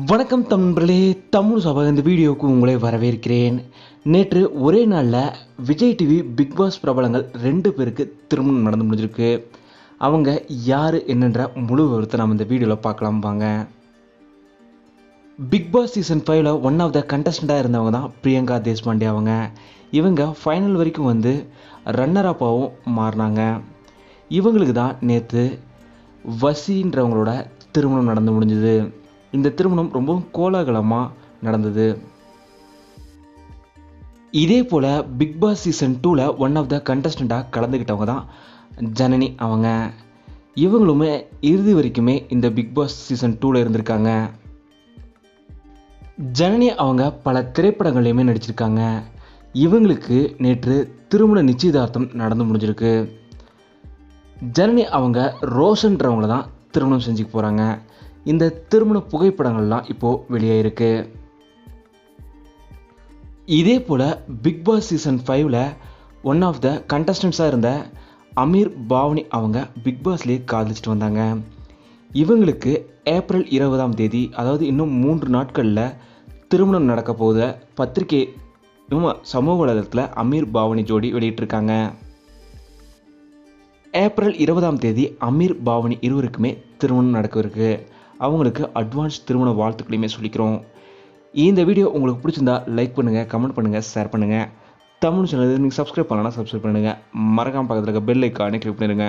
வணக்கம் தம்பர்களே தமிழ் சபா இந்த வீடியோவுக்கு உங்களை வரவேற்கிறேன். நேற்று ஒரே நாளில் விஜய் டிவி பிக் பாஸ் பிரபலங்கள் ரெண்டு பேருக்கு திருமணம் நடந்து முடிஞ்சிருக்கு. அவங்க யார் என்னன்ற முழு விவரத்தை நம்ம இந்த வீடியோவில் பார்க்கலாம் வாங்க. பிக் பாஸ் சீசன் ஃபைவ்ல ஒன் ஆஃப் த கண்டஸ்டண்ட்டாக இருந்தவங்க தான் பிரியங்கா தேஷ்பாண்டே அவங்க. இவங்க ஃபைனல் வரைக்கும் வந்து ரன்னர் அப்பாவும் மாறினாங்க. இவங்களுக்கு தான் நேற்று வசின்றவங்களோட திருமணம் நடந்து முடிஞ்சுது. இந்த திருமணம் ரொம்பவும் கோலாகலமாக நடந்தது. இதே போல் பிக் பாஸ் சீசன் டூவில் ஒன் ஆஃப் த கண்டஸ்டண்ட்டாக கலந்துக்கிட்டவங்க தான் ஜனனி அவங்க. இவங்களுமே இறுதி வரைக்குமே இந்த பிக் பாஸ் சீசன் டூவில் இருந்திருக்காங்க. ஜனனி அவங்க பல திரைப்படங்கள்லையுமே நடிச்சிருக்காங்க. இவங்களுக்கு நேற்று திருமண நிச்சயதார்த்தம் நடந்து முடிஞ்சிருக்கு. ஜனனி அவங்க ரோஷன்றவங்கள தான் திருமணம் செஞ்சுக்க போகிறாங்க இந்த திருமண புகைப்படங்கள்லாம் இப்போது வெளியாயிருக்கு. இதே போல் பிக் பாஸ் சீசன் ஃபைவ்ல ஒன் ஆஃப் த கண்டஸ்டன்ஸாக இருந்த அமீர் பாவனி அவங்க பிக் பாஸ்லேயே காதலிச்சிட்டு வந்தாங்க. இவங்களுக்கு ஏப்ரல் இருபதாம் தேதி அதாவது இன்னும் மூன்று நாட்களில் திருமணம் நடக்க போகுத. பத்திரிகை சமூக வலைதளத்தில் அமீர் பாவனி ஜோடி வெளியிட்டிருக்காங்க. ஏப்ரல் இருபதாம் தேதி அமீர் பாவனி இருவருக்குமே திருமணம் நடக்கவிருக்கு. அவங்களுக்கு அட்வான்ஸ் திருமண வாழ்த்துக்களையுமே சொல்லிக்கிறோம். இந்த வீடியோ உங்களுக்கு பிடிச்சிருந்தா லைக் பண்ணுங்கள் கமெண்ட் பண்ணுங்கள் ஷேர் பண்ணுங்கள் தமிழ் சேனல் நீங்கள் சப்ஸ்கிரைப் பண்ணலன்னா சப்ஸ்கிரைப் பண்ணுங்கள் மறக்காமல் பக்கத்தில் இருக்க பெல் ஐக்கானே கிளிக் பண்ணிடுங்க.